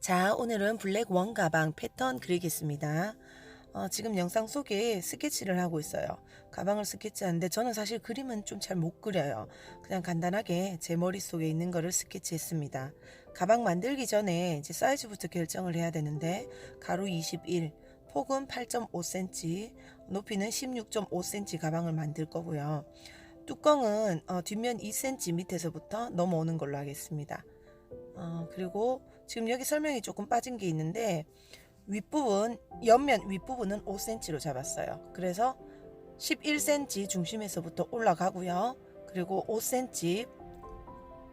자, 오늘은 블랙 원 가방 패턴 그리겠습니다. 어, 지금 영상 속에 스케치를 하고 있어요. 가방을 스케치하는데 저는 사실 그림은 좀 잘 못 그려요. 그냥 간단하게 제 머릿속에 있는 거를 스케치했습니다. 가방 만들기 전에 이제 사이즈부터 결정을 해야 되는데 가로 21, 폭은 8.5cm, 높이는 16.5cm 가방을 만들 거고요. 뚜껑은 어, 뒷면 2cm 밑에서부터 넘어오는 걸로 하겠습니다. 어, 그리고 지금 여기 설명이 조금 빠진 게 있는데 윗부분 옆면 윗부분은 5cm로 잡았어요. 그래서 11cm 중심에서부터 올라가고요. 그리고 5cm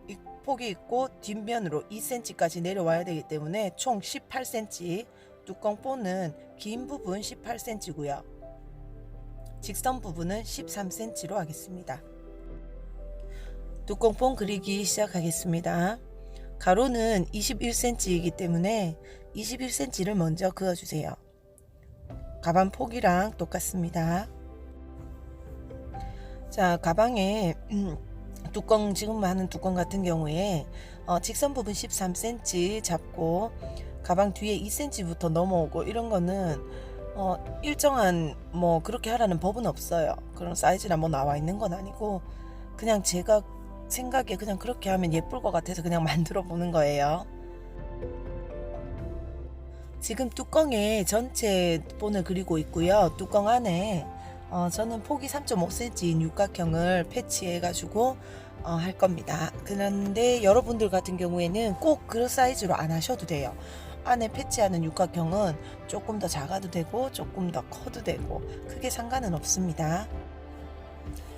이 폭이 있고 뒷면으로 2cm까지 내려와야 되기 때문에 총 18cm 뚜껑 본은 긴 부분 18cm고요. 직선 부분은 13cm로 하겠습니다. 뚜껑 본 그리기 시작하겠습니다. 가로는 21cm이기 때문에 21cm를 먼저 그어주세요. 가방 폭이랑 똑같습니다. 자, 가방에 음, 뚜껑 지금 하는 뚜껑 같은 경우에 어, 직선 부분 13cm 잡고 가방 뒤에 2cm부터 넘어오고 이런 거는 어, 일정한 뭐 그렇게 하라는 법은 없어요. 그런 사이즈나 뭐 나와 있는 건 아니고 그냥 제가 생각에 그냥 그렇게 하면 예쁠 것 같아서 그냥 만들어 보는 거예요. 지금 뚜껑에 전체 본을 그리고 있고요. 뚜껑 안에 어, 저는 폭이 3.5cm인 육각형을 패치해가지고 어, 할 겁니다. 그런데 여러분들 같은 경우에는 꼭 그 사이즈로 안 하셔도 돼요. 안에 패치하는 육각형은 조금 더 작아도 되고 조금 더 커도 되고 크게 상관은 없습니다.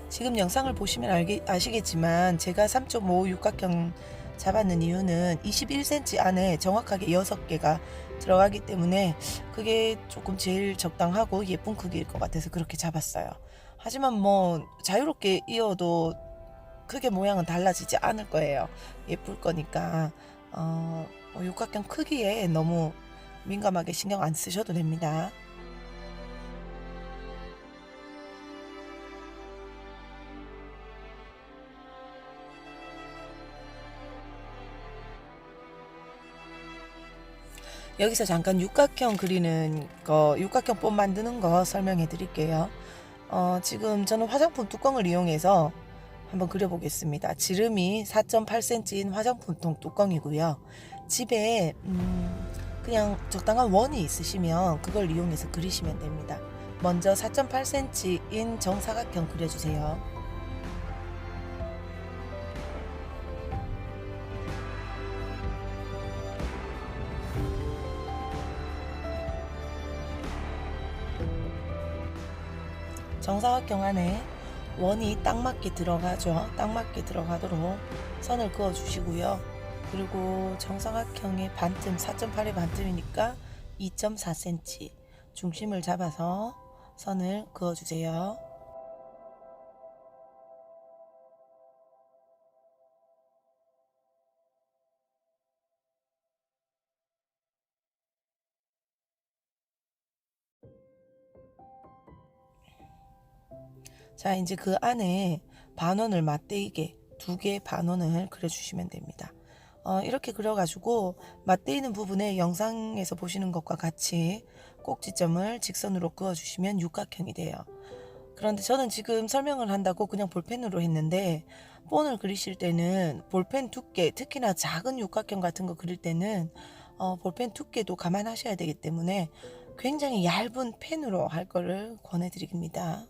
지금 영상을 보시면 알게, 아시겠지만 제가 3.5 육각형 잡았는 이유는 21cm 안에 정확하게 6개가 들어가기 때문에 그게 조금 제일 적당하고 예쁜 크기일 것 같아서 그렇게 잡았어요. 하지만 뭐 자유롭게 이어도 크게 모양은 달라지지 않을 거예요. 예쁠 거니까 어, 뭐 육각형 크기에 너무 민감하게 신경 안 쓰셔도 됩니다. 여기서 잠깐 육각형 그리는 거, 육각형 본 만드는 거 설명해 드릴게요. 어, 지금 저는 화장품 뚜껑을 이용해서 한번 그려보겠습니다. 지름이 4.8cm인 화장품통 뚜껑이고요. 집에 음, 그냥 적당한 원이 있으시면 그걸 이용해서 그리시면 됩니다. 먼저 4.8cm인 정사각형 그려주세요. 정사각형 안에 원이 딱 맞게 들어가죠. 딱 맞게 들어가도록 선을 그어 주시고요. 그리고 정사각형의 반틈 4.8의 반틈이니까 2.4cm 중심을 잡아서 선을 그어 주세요. 자, 이제 그 안에 반원을 맞대이게 두 개의 반원을 그려주시면 됩니다. 어, 이렇게 그려가지고 맞대이는 부분에 영상에서 보시는 것과 같이 꼭지점을 직선으로 그어주시면 육각형이 돼요. 그런데 저는 지금 설명을 한다고 그냥 볼펜으로 했는데 본을 그리실 때는 볼펜 두께, 특히나 작은 육각형 같은 거 그릴 때는 어, 볼펜 두께도 감안하셔야 되기 때문에 굉장히 얇은 펜으로 할 거를 권해드립니다.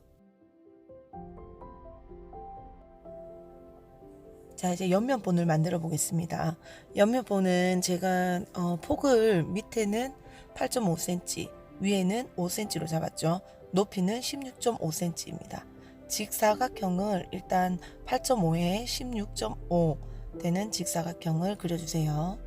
자 이제 옆면본을 만들어 보겠습니다. 옆면본은 제가 어, 폭을 밑에는 8.5cm, 위에는 5cm로 잡았죠. 높이는 16.5cm입니다. 직사각형을 일단 8.5에 16.5 되는 직사각형을 그려주세요.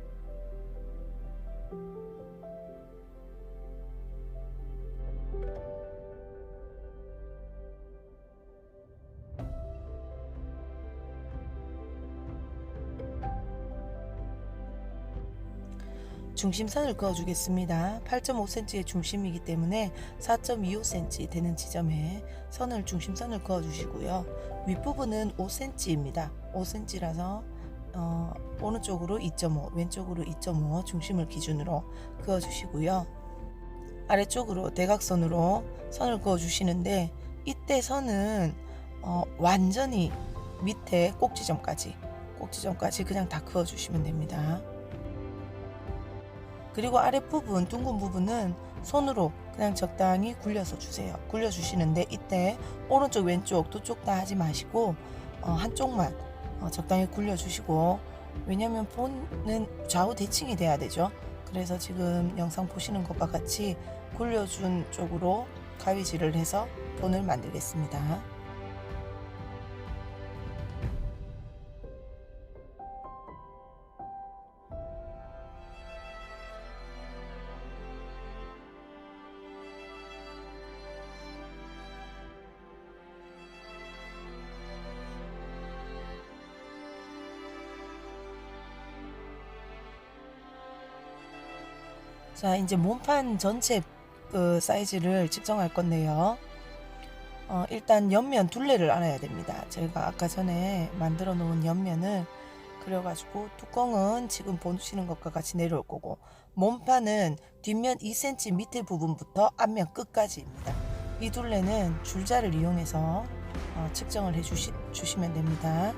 중심선을 그어주겠습니다. 8.5cm의 중심이기 때문에 4.25cm 되는 지점에 선을 중심선을 그어주시고요. 윗부분은 5cm입니다. 5cm라서 어, 오른쪽으로 2.5, 왼쪽으로 2.5 중심을 기준으로 그어 주시고요. 아래쪽으로 대각선으로 선을 그어 주시는데 이때 선은 어, 완전히 밑에 꼭지점까지 꼭지점까지 그냥 다 그어 주시면 됩니다. 그리고 아랫부분 둥근 부분은 손으로 그냥 적당히 굴려서 주세요. 굴려 주시는데 이때 오른쪽 왼쪽 두 쪽 다 하지 마시고 어, 한쪽만 어, 적당히 굴려 주시고 왜냐면 본은 좌우 대칭이 돼야 되죠. 그래서 지금 영상 보시는 것과 같이 굴려준 쪽으로 가위질을 해서 본을 만들겠습니다. 자, 이제 몸판 전체 그 사이즈를 측정할 건데요. 어, 일단 옆면 둘레를 알아야 됩니다. 저희가 아까 전에 만들어 놓은 옆면을 그려가지고 뚜껑은 지금 보시는 것과 같이 내려올 거고 몸판은 뒷면 2cm 밑에 부분부터 앞면 끝까지입니다. 이 둘레는 줄자를 이용해서 어, 측정을 해 주시, 주시면 됩니다.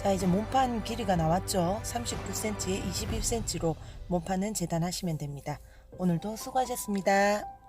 자 이제 몸판 길이가 나왔죠. 39cm에 21cm로 몸판은 재단하시면 됩니다. 오늘도 수고하셨습니다